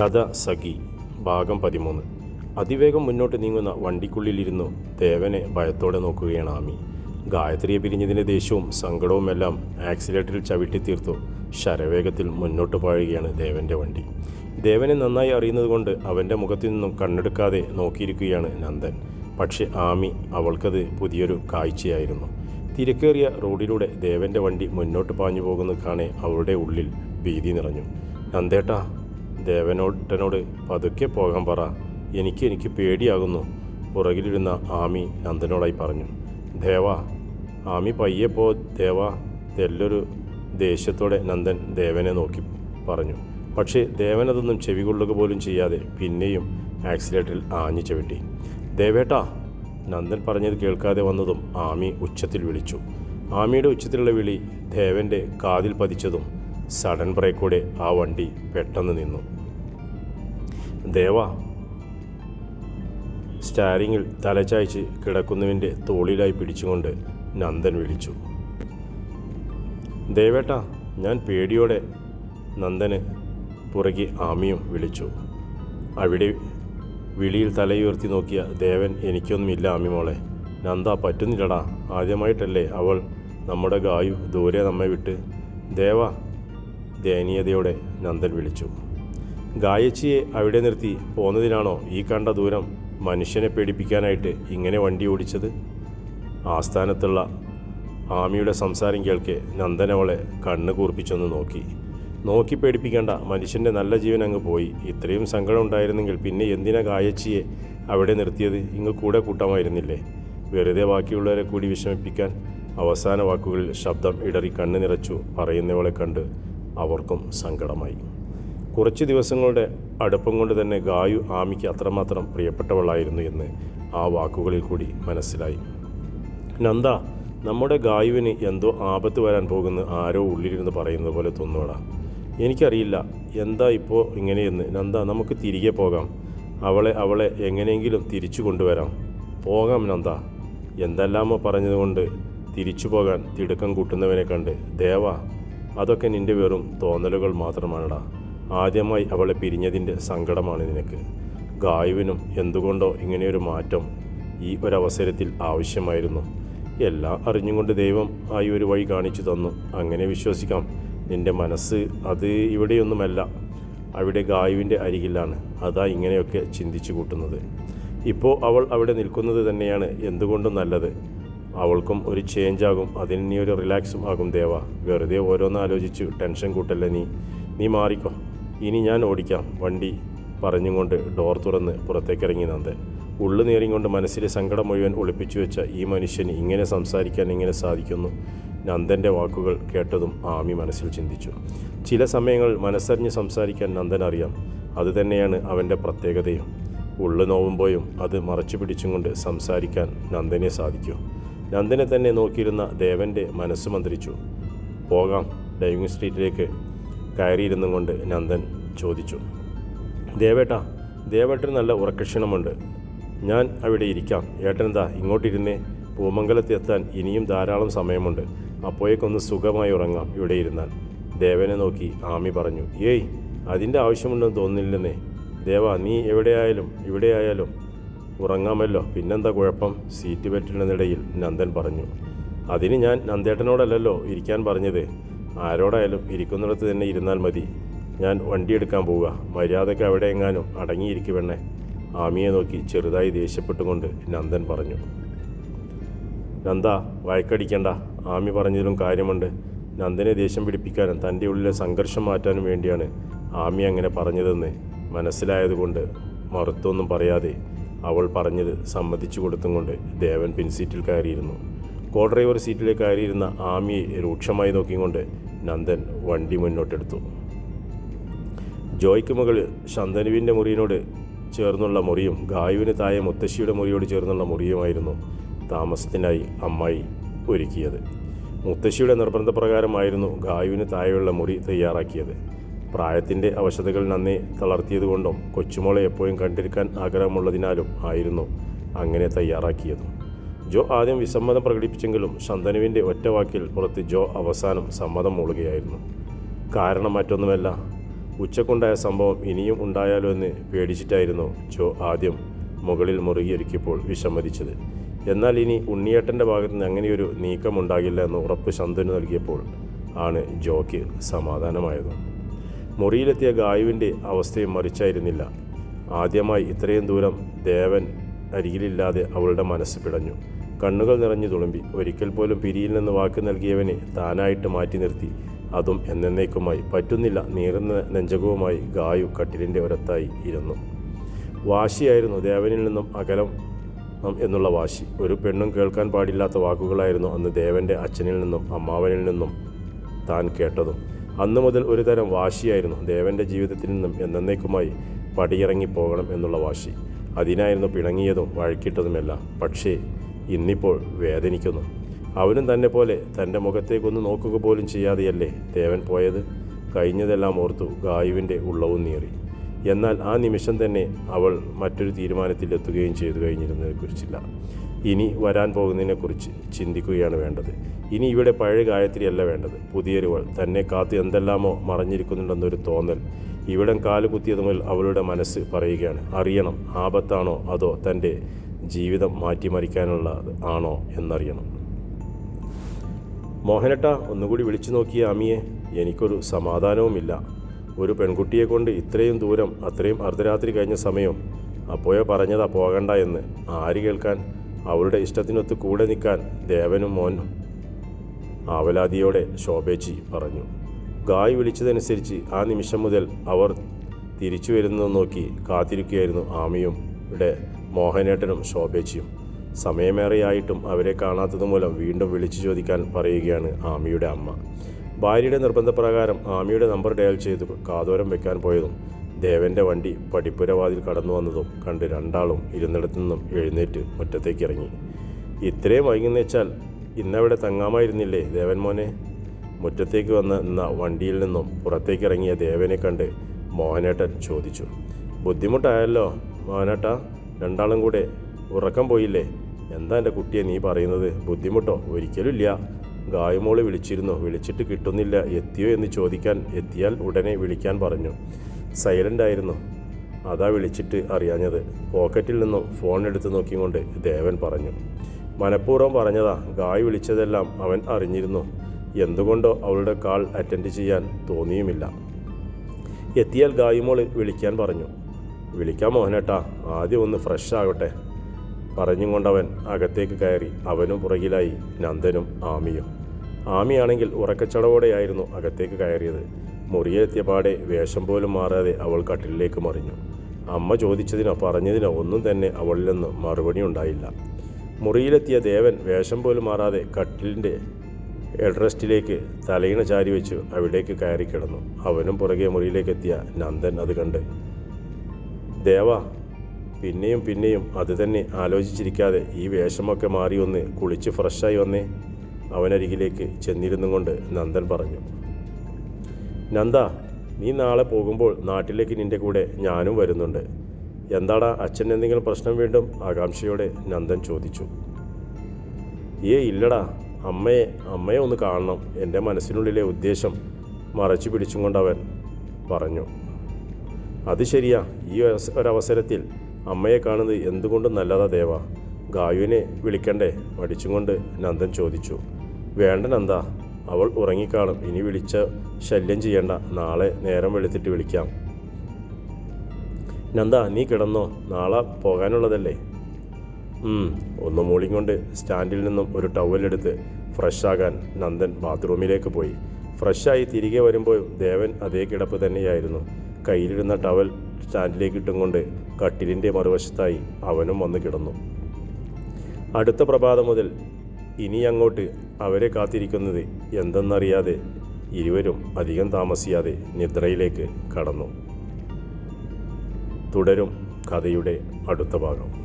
കഥ സഖി ഭാഗം പതിമൂന്ന്. അതിവേഗം മുന്നോട്ട് നീങ്ങുന്ന വണ്ടിക്കുള്ളിലിരുന്നു ദേവനെ ഭയത്തോടെ നോക്കുകയാണ് ആമി. ഗായത്രിയെ പിരിഞ്ഞതിന്റെ ദേഷ്യവും സങ്കടവുമെല്ലാം ആക്സിലേറ്ററിൽ ചവിട്ടി തീർത്തു. ശരവേഗത്തിൽ മുന്നോട്ട് പാഴുകയാണ് ദേവന്റെ വണ്ടി. ദേവനെ നന്നായി അറിയുന്നതുകൊണ്ട് അവന്റെ മുഖത്തു നിന്നും കണ്ണെടുക്കാതെ നോക്കിയിരിക്കുകയാണ് നന്ദൻ. പക്ഷേ ആമി അവൾക്കത് പുതിയൊരു കാഴ്ചയായിരുന്നു. തിരക്കേറിയ റോഡിലൂടെ ദേവന്റെ വണ്ടി മുന്നോട്ട് പാഞ്ഞു പോകുന്നത് കാണെ അവളുടെ ഉള്ളിൽ ഭീതി നിറഞ്ഞു. നന്ദേട്ടാ ദേവനോട്ടനോട് പതുക്കെ പോകാൻ പറ. എനിക്ക് എനിക്ക് പേടിയാകുന്നു. പുറകിലിരുന്ന ആമി നന്ദനോടായി പറഞ്ഞു. ദേവ ആമി പയ്യെ പോ. ദേവ തെല്ലൊരു ദേഷ്യത്തോടെ നന്ദൻ ദേവനെ നോക്കി പറഞ്ഞു. പക്ഷേ ദേവനതൊന്നും ചെവികൊള്ളുക പോലും ചെയ്യാതെ പിന്നെയും ആക്സിലേറ്ററിൽ ആഞ്ഞു ചവിട്ടി. ദേവേട്ടാ നന്ദൻ പറഞ്ഞത് കേൾക്കാതെ വന്നതും ആമി ഉച്ചത്തിൽ വിളിച്ചു. ആമിയുടെ ഉച്ചത്തിലുള്ള വിളി ദേവന്റെ കാതിൽ പതിച്ചതും സഡൻ ബ്രേക്കോടെ ആ വണ്ടി പെട്ടെന്ന് നിന്നു. ദേവ സ്റ്റാരിങ്ങിൽ തലചായ്ച്ച് കിടക്കുന്നവന്റെ തോളിലായി പിടിച്ചുകൊണ്ട് നന്ദൻ വിളിച്ചു. ദേവേട്ട ഞാൻ പേടിയോടെ നന്ദന് പുറകെ ആമിയും വിളിച്ചു. അവിടെ വിളിയിൽ തലയുയർത്തി നോക്കിയ ദേവൻ എനിക്കൊന്നുമില്ല ആമി മോളെ. നന്ദ പറ്റുന്നില്ലടാ. ആദ്യമായിട്ടല്ലേ അവൾ നമ്മുടെ ഗായു ദൂരെ നമ്മെ വിട്ട്. ദേവ ദയനീയതയോടെ നന്ദൻ വിളിച്ചു. ഗായച്ചിയെ അവിടെ നിർത്തി പോന്നതിനാണോ ഈ കണ്ട ദൂരം മനുഷ്യനെ പേടിപ്പിക്കാനായിട്ട് ഇങ്ങനെ വണ്ടി ഓടിച്ചത്? ആസ്ഥാനത്തുള്ള ആമിയുടെ സംസാരം കേൾക്കെ നന്ദനവളെ കണ്ണ് കൂർപ്പിച്ചൊന്ന് നോക്കി. നോക്കി പേടിപ്പിക്കേണ്ട മനുഷ്യന്റെ നല്ല ജീവൻ അങ്ങ് പോയി. ഇത്രയും സങ്കടം ഉണ്ടായിരുന്നെങ്കിൽ പിന്നെ എന്തിനാ ഗായച്ചിയെ അവിടെ നിർത്തിയത്? ഇങ്ങ് കൂടെ കൂട്ടമായിരുന്നില്ലേ? വെറുതെ ബാക്കിയുള്ളവരെ കൂടി വിഷമിപ്പിക്കാൻ അവസാന വാക്കുകളിൽ ശബ്ദം ഇടറി കണ്ണ് നിറച്ചു പറയുന്നവളെ കണ്ട് അവർക്കും സങ്കടമായി. കുറച്ച് ദിവസങ്ങളുടെ അടുപ്പം കൊണ്ട് തന്നെ ഗായു ആമിക്ക് അത്രമാത്രം പ്രിയപ്പെട്ടവളായിരുന്നു എന്ന് ആ വാക്കുകളിൽ കൂടി മനസ്സിലായി. നന്ദ നമ്മുടെ ഗായുവിന് എന്തോ ആപത്ത് വരാൻ പോകുന്ന ആരോ ഉള്ളിലിരുന്ന് പറയുന്നത് പോലെ തോന്നുവടാ. എനിക്കറിയില്ല എന്താ ഇപ്പോൾ ഇങ്ങനെയെന്ന്. നന്ദ നമുക്ക് തിരികെ പോകാം. അവളെ അവളെ എങ്ങനെയെങ്കിലും തിരിച്ചു കൊണ്ടുവരാം. പോകാം നന്ദ. എന്തെല്ലാമോ പറഞ്ഞതുകൊണ്ട് തിരിച്ചു പോകാൻ തിടുക്കം കൂട്ടുന്നവനെ കണ്ട് ദേവ അതൊക്കെ നിന്റെ വെറും തോന്നലുകൾ മാത്രമാണടാ. ആദ്യമായി അവളെ പിരിഞ്ഞതിന്റെ സങ്കടമാണ് നിനക്ക്. ഗായുവിനും എന്തുകൊണ്ടോ ഇങ്ങനെയൊരു മാറ്റം ഈ ഒരവസരത്തിൽ ആവശ്യമായിരുന്നു. എല്ലാം അറിഞ്ഞുകൊണ്ട് ദൈവം ആയി ഒരു വഴി കാണിച്ചു തന്നു. അങ്ങനെ വിശ്വസിക്കാം. നിന്റെ മനസ്സ് അത് ഇവിടെയൊന്നുമല്ല. അവിടെ ഗായുവിന്റെ അരികിലാണ്. അതാ ഇങ്ങനെയൊക്കെ ചിന്തിച്ചു കൂട്ടുന്നത്. ഇപ്പോൾ അവൾ അവിടെ നിൽക്കുന്നത് തന്നെയാണ് എന്തുകൊണ്ടും നല്ലത്. അവൾക്കും ഒരു ചേഞ്ച് ആകും. അതിന് നീ ഒരു റിലാക്സും ആകും ദേവ. വെറുതെ ഓരോന്ന് ആലോചിച്ചു. ടെൻഷൻ കൂട്ടല്ലേ നീ? നീ മാറിക്കോ. ഇനി ഞാൻ ഓടിക്കാം. വണ്ടി പറഞ്ഞുകൊണ്ട് ഡോർ തുറന്ന് പുറത്തേക്കിറങ്ങി നന്ദൻ. ഉള്ളു നേറിക്കൊണ്ട് മനസ്സിലെ സങ്കടം മുഴുവൻ ഒളിപ്പിച്ചു വെച്ച ഈ മനുഷ്യന് ഇങ്ങനെ സംസാരിക്കാൻ എങ്ങനെ സാധിക്കുന്നു? നന്ദന്റെ വാക്കുകൾ കേട്ടതും ആമി മനസ്സിൽ ചിന്തിച്ചു. ചില സമയങ്ങളിൽ മനസ്സറിഞ്ഞ് സംസാരിക്കാൻ നന്ദൻ അറിയാം. അതുതന്നെയാണ് അവന്റെ പ്രത്യേകതയും. ഉള്ളു നോവുമ്പോഴും അത് മറച്ചു പിടിച്ചും കൊണ്ട് സംസാരിക്കാൻ നന്ദനെ സാധിക്കൂ. നന്ദനെ തന്നെ നോക്കിയിരുന്ന ദേവന്റെ മനസ്സ് മന്ത്രിച്ചു. പോകാം. ഡൈവിംഗ് സ്ട്രീറ്റിലേക്ക് കയറിയിരുന്നും കൊണ്ട് നന്ദൻ ചോദിച്ചു. ദേവേട്ട ദേവേട്ടന് നല്ല ഉറക്കക്ഷീണമുണ്ട്. ഞാൻ അവിടെ ഇരിക്കാം. ഏട്ടനെന്താ ഇങ്ങോട്ടിരുന്നേ? പൂമംഗലത്ത് എത്താൻ ഇനിയും ധാരാളം സമയമുണ്ട്. അപ്പോഴേക്കൊന്ന് സുഖമായി ഉറങ്ങാം ഇവിടെ ഇരുന്നാൽ. ദേവനെ നോക്കി ആമി പറഞ്ഞു ഏയ് അതിന്റെ ആവശ്യമുണ്ടെന്ന് തോന്നുന്നില്ലെന്നേ. ദേവ നീ എവിടെയായാലും ഇവിടെയായാലും ഉറങ്ങാമല്ലോ. പിന്നെന്താ കുഴപ്പം? സീറ്റ് ബെൽറ്റിനിടയിൽ നന്ദൻ പറഞ്ഞു. അതിന് ഞാൻ നന്ദേട്ടനോടല്ലല്ലോ ഇരിക്കാൻ പറഞ്ഞത്. ആരോടായാലും ഇരിക്കുന്നിടത്ത് തന്നെ ഇരുന്നാൽ മതി. ഞാൻ വണ്ടിയെടുക്കാൻ പോവുക. മര്യാദയ്ക്ക് അവിടെ എങ്ങാനും അടങ്ങിയിരിക്കുവെണ്ണേ ആമിയെ നോക്കി ചെറുതായി ദേഷ്യപ്പെട്ടുകൊണ്ട് നന്ദൻ പറഞ്ഞു. നന്ദ വഴക്കടിക്കണ്ട. ആമി പറഞ്ഞതിലും കാര്യമുണ്ട്. നന്ദനെ ദേഷ്യം പിടിപ്പിക്കാനും തന്റെ ഉള്ളിലെ സംഘർഷം മാറ്റാനും വേണ്ടിയാണ് ആമി അങ്ങനെ പറഞ്ഞതെന്ന് മനസ്സിലായതുകൊണ്ട് മറുത്തൊന്നും പറയാതെ അവൾ പറഞ്ഞത് സമ്മതിച്ചു കൊടുത്തും കൊണ്ട് ദേവൻ പിൻസീറ്റിൽ കയറിയിരുന്നു. കോ ഡ്രൈവർ സീറ്റിലെ കയറിയിരുന്ന ആമിയെ രൂക്ഷമായി നോക്കിക്കൊണ്ട് നന്ദൻ വണ്ടി മുന്നോട്ടെടുത്തു. ജോയ്ക്ക് മുകളിൽ ശന്തനുവിന്റെ മുറിയിനോട് ചേർന്നുള്ള മുറിയും ഗായുവിന് താഴെ മുത്തശ്ശിയുടെ മുറിയോട് ചേർന്നുള്ള മുറിയുമായിരുന്നു താമസത്തിനായി അമ്മായി ഒരുക്കിയത്. മുത്തശ്ശിയുടെ നിർബന്ധപ്രകാരമായിരുന്നു ഗായുവിന് താഴെയുള്ള മുറി തയ്യാറാക്കിയത്. പ്രായത്തിന്റെ അവശതകൾ നന്നെ തളർത്തിയതുകൊണ്ടും കൊച്ചുമോളെ എപ്പോഴും കണ്ടിരിക്കാൻ ആഗ്രഹമുള്ളതിനാലും ആയിരുന്നു അങ്ങനെ തയ്യാറാക്കിയത്. ജോ ആദ്യം വിസമ്മതം പ്രകടിപ്പിച്ചെങ്കിലും ശന്തനുവിന്റെ ഒറ്റവാക്കിൽ പുറത്ത് ജോ അവസാനം സമ്മതം മൂളുകയായിരുന്നു. കാരണം മറ്റൊന്നുമല്ല ഉച്ചക്കുണ്ടായ സംഭവം ഇനിയും ഉണ്ടായാലോ എന്ന് പേടിച്ചിട്ടായിരുന്നു ജോ ആദ്യം മുകളിൽ മുറുകിയൊരുക്കിയപ്പോൾ വിസമ്മതിച്ചത്. എന്നാൽ ഇനി ഉണ്ണിയേട്ടന്റെ ഭാഗത്ത് നിന്ന് അങ്ങനെയൊരു നീക്കമുണ്ടാകില്ല എന്ന് ഉറപ്പ് ശന്തനു നൽകിയപ്പോൾ ആണ് ജോയ്ക്ക് സമാധാനമായത്. മുറിയിലെത്തിയ ഗായുവിന്റെ അവസ്ഥയും മറിച്ചായിരുന്നില്ല. ആദ്യമായി ഇത്രയും ദൂരം ദേവൻ അരികിലില്ലാതെ അവളുടെ മനസ്സ് പിടഞ്ഞു. കണ്ണുകൾ നിറഞ്ഞു തുളുമ്പി ഒരിക്കൽ പോലും പിരിയിൽ നിന്ന് വാക്ക് നൽകിയവനെ താനായിട്ട് മാറ്റി നിർത്തി. അതും എന്നേക്കുമായി പറ്റുന്നില്ല. നീറുന്ന നെഞ്ചകവുമായി ഗായു കട്ടിലിന്റെ ഒരത്തായി ഇരുന്നു. വാശിയായിരുന്നു. ദേവനിൽ നിന്നും അകലം എന്നുള്ള വാശി. ഒരു പെണ്ണും കേൾക്കാൻ പാടില്ലാത്ത വാക്കുകളായിരുന്നു അന്ന് ദേവന്റെ അച്ഛനിൽ നിന്നും അമ്മാവനിൽ നിന്നും താൻ കേട്ടതും. അന്നു മുതൽ ഒരു തരം വാശിയായിരുന്നു ദേവന്റെ ജീവിതത്തിൽ നിന്നും എന്നേക്കുമായി പടിയിറങ്ങി പോകണം എന്നുള്ള വാശി. അതിനായിരുന്നു പിണങ്ങിയതും വഴക്കിട്ടതുമെല്ലാം. പക്ഷേ ഇന്നിപ്പോൾ വേദനിക്കുന്നു. അവനും തന്നെ പോലെ തന്റെ മുഖത്തേക്കൊന്ന് നോക്കുക പോലും ചെയ്യാതെയല്ലേ ദേവൻ പോയത്? കഴിഞ്ഞതെല്ലാം ഓർത്തു ഗായുവിന്റെ ഉള്ളവും നീറി. എന്നാൽ ആ നിമിഷം തന്നെ അവൾ മറ്റൊരു തീരുമാനത്തിലെത്തുകയും ചെയ്തു കഴിഞ്ഞിരുന്നതിനെക്കുറിച്ചില്ല. ഇനി വരാൻ പോകുന്നതിനെക്കുറിച്ച് ചിന്തിക്കുകയാണ് വേണ്ടത്. ഇനി ഇവിടെ പഴയ ഗായത്രിയല്ല വേണ്ടത്. പുതിയൊരുവൾ. തന്നെ കാത്ത് എന്തെല്ലാമോ മറഞ്ഞിരിക്കുന്നുണ്ടെന്നൊരു തോന്നൽ ഇവിടം കാൽ കുത്തിയത് മുതൽ അവളുടെ മനസ്സ് പറയുകയാണ്. അറിയണം ആപത്താണോ അതോ തന്റെ ജീവിതം മാറ്റിമറിക്കാനുള്ള ആണോ എന്നറിയണം. മോഹനട്ട ഒന്നുകൂടി വിളിച്ചു നോക്കിയ അമ്മിയെ എനിക്കൊരു സമാധാനവുമില്ല. ഒരു പെൺകുട്ടിയെ കൊണ്ട് ഇത്രയും ദൂരം അത്രയും അർദ്ധരാത്രി കഴിഞ്ഞ സമയം അപ്പോയോ പറഞ്ഞതാ പോകണ്ട എന്ന് ആര് കേൾക്കാൻ അവളുടെ ഇഷ്ടത്തിനൊത്ത് കൂടെ നിൽക്കാൻ ദേവനും മോനും ആവലാതിയോടെ ശോഭേച്ചി പറഞ്ഞു. ഗായ് വിളിച്ചതനുസരിച്ച് ആ നിമിഷം മുതൽ അവർ തിരിച്ചു വരുന്നത് നോക്കി കാത്തിരിക്കുകയായിരുന്നു ആമിയും ഇവിടെ മോഹനേട്ടനും ശോഭേച്ചിയും സമയമേറെയായിട്ടും അവരെ കാണാത്തത് മൂലം വീണ്ടും വിളിച്ചു ചോദിക്കാൻ പറയുകയാണ് ആമിയുടെ അമ്മ. ഭാര്യയുടെ നിർബന്ധപ്രകാരം ആമിയുടെ നമ്പർ ഡയൽ ചെയ്ത് കാതോരം വെക്കാൻ പോയതും ദേവന്റെ വണ്ടി പടിപ്പുരവാതിൽ കടന്നു വന്നതും കണ്ട് രണ്ടാളും ഇരുന്നിടത്തു നിന്നും എഴുന്നേറ്റ് മുറ്റത്തേക്ക് ഇറങ്ങി. ഇത്രയും വൈകുന്നേച്ചാൽ ഇന്നവിടെ തങ്ങാമായിരുന്നില്ലേ ദേവൻ മോനെ? മുറ്റത്തേക്ക് വന്ന് നിന്ന വണ്ടിയിൽ നിന്നും പുറത്തേക്ക് ഇറങ്ങിയ ദേവനെ കണ്ട് മോഹനേട്ടൻ ചോദിച്ചു. ബുദ്ധിമുട്ടായല്ലോ മോഹനേട്ട. രണ്ടാളും കൂടെ ഉറക്കം പോയില്ലേ? എന്താ എന്റെ കുട്ടിയെ നീ പറയുന്നത്? ബുദ്ധിമുട്ടോ? ഒരിക്കലുമില്ല. ഗായമോൾ വിളിച്ചിരുന്നു. വിളിച്ചിട്ട് കിട്ടുന്നില്ല. എത്തിയോ എന്ന് ചോദിക്കാൻ എത്തിയാൽ ഉടനെ വിളിക്കാൻ പറഞ്ഞു. സൈലന്റ് ആയിരുന്നു. അതാ വിളിച്ചിട്ട് അറിയാഞ്ഞത്. പോക്കറ്റിൽ നിന്നും ഫോൺ എടുത്ത് നോക്കിക്കൊണ്ട് ദേവൻ പറഞ്ഞു. മനഃപൂർവം പറഞ്ഞതാ. ഗായ് വിളിച്ചതെല്ലാം അവൻ അറിഞ്ഞിരുന്നു. എന്തുകൊണ്ടോ അവളുടെ കാൾ അറ്റൻഡ് ചെയ്യാൻ തോന്നിയുമില്ല. എത്തിയാൽ ഗായുമോൾ വിളിക്കാൻ പറഞ്ഞു. വിളിക്കാം മോഹനേട്ടാ ആദ്യം ഒന്ന് ഫ്രഷ് ആകട്ടെ. പറഞ്ഞും കൊണ്ടവൻ അകത്തേക്ക് കയറി അവനും പുറകിലായി നന്ദനും ആമിയും. ആമിയാണെങ്കിൽ ഉറക്കച്ചടവോടെയായിരുന്നു അകത്തേക്ക് കയറിയത്. മുറിയിലെത്തിയ പാടെ വേഷം പോലും മാറാതെ അവൾ കട്ടിലിലേക്ക് മറിഞ്ഞു. അമ്മ ചോദിച്ചതിനോ പറഞ്ഞതിനോ ഒന്നും തന്നെ അവളിൽ നിന്ന് മറുപടി ഉണ്ടായില്ല. മുറിയിലെത്തിയ ദേവൻ വേഷം പോലും മാറാതെ കട്ടിലിന്റെ എഡ്രസ്റ്റിലേക്ക് തലയിണ ചാരി വെച്ച് അവിടേക്ക് കയറി കിടന്നു. അവനും പുറകെ മുറിയിലേക്കെത്തിയ നന്ദൻ അത് കണ്ട് ദേവ പിന്നെയും പിന്നെയും അത് തന്നെ ആലോചിച്ചിരിക്കാതെ ഈ വേഷമൊക്കെ മാറി ഒന്ന് കുളിച്ച് ഫ്രഷായി വന്നേ. അവനരികിലേക്ക് ചെന്നിരുന്നു കൊണ്ട് നന്ദൻ പറഞ്ഞു. നന്ദ നീ നാളെ പോകുമ്പോൾ നാട്ടിലേക്ക് നിന്റെ കൂടെ ഞാനും വരുന്നുണ്ട്. എന്താടാ അച്ഛൻ എന്തെങ്കിലും പ്രശ്നം വീണ്ടും? ആകാംക്ഷയോടെ നന്ദൻ ചോദിച്ചു. ഏ ഇല്ലടാ അമ്മയെ അമ്മയെ ഒന്ന് കാണണം. എന്റെ മനസ്സിനുള്ളിലെ ഉദ്ദേശം മറച്ചു പിടിച്ചും കൊണ്ടവൻ പറഞ്ഞു. അത് ശരിയാ. ഈ ഒരവസരത്തിൽ അമ്മയെ കാണുന്നത് എന്തുകൊണ്ടും നല്ലതാ ദേവ. ഗായുവിനെ വിളിക്കണ്ടേ? മടിച്ചും കൊണ്ട് നന്ദൻ ചോദിച്ചു. വേണ്ട നന്ദ. അവൾ ഉറങ്ങിക്കാണും. ഇനി വിളിച്ച ശല്യം ചെയ്യണ്ട. നാളെ നേരം വെളുത്തിട്ട് വിളിക്കാം. നന്ദ നീ കിടന്നോ. നാളെ പോകാനുള്ളതല്ലേ? ഒന്ന് മൂളിയും കൊണ്ട് സ്റ്റാൻഡിൽ നിന്നും ഒരു ടവലെടുത്ത് ഫ്രഷാകാൻ നന്ദൻ ബാത്റൂമിലേക്ക് പോയി. ഫ്രഷായി തിരികെ വരുമ്പോൾ ദേവൻ അതേ കിടപ്പ് തന്നെയായിരുന്നു. കയ്യിലിരുന്ന ടവൽ സ്റ്റാൻഡിലേക്ക് ഇട്ടും കൊണ്ട് കട്ടിലിന്റെ മറുവശത്തായി അവനും വന്ന് കിടന്നു. അടുത്ത പ്രഭാതം മുതൽ ഇനി അങ്ങോട്ട് അവരെ കാത്തിരിക്കുന്നത് എന്തെന്നറിയാതെ ഇരുവരും അധികം താമസിയാതെ നിദ്രയിലേക്ക് കടന്നു. തുടരും കഥയുടെ അടുത്ത ഭാഗം.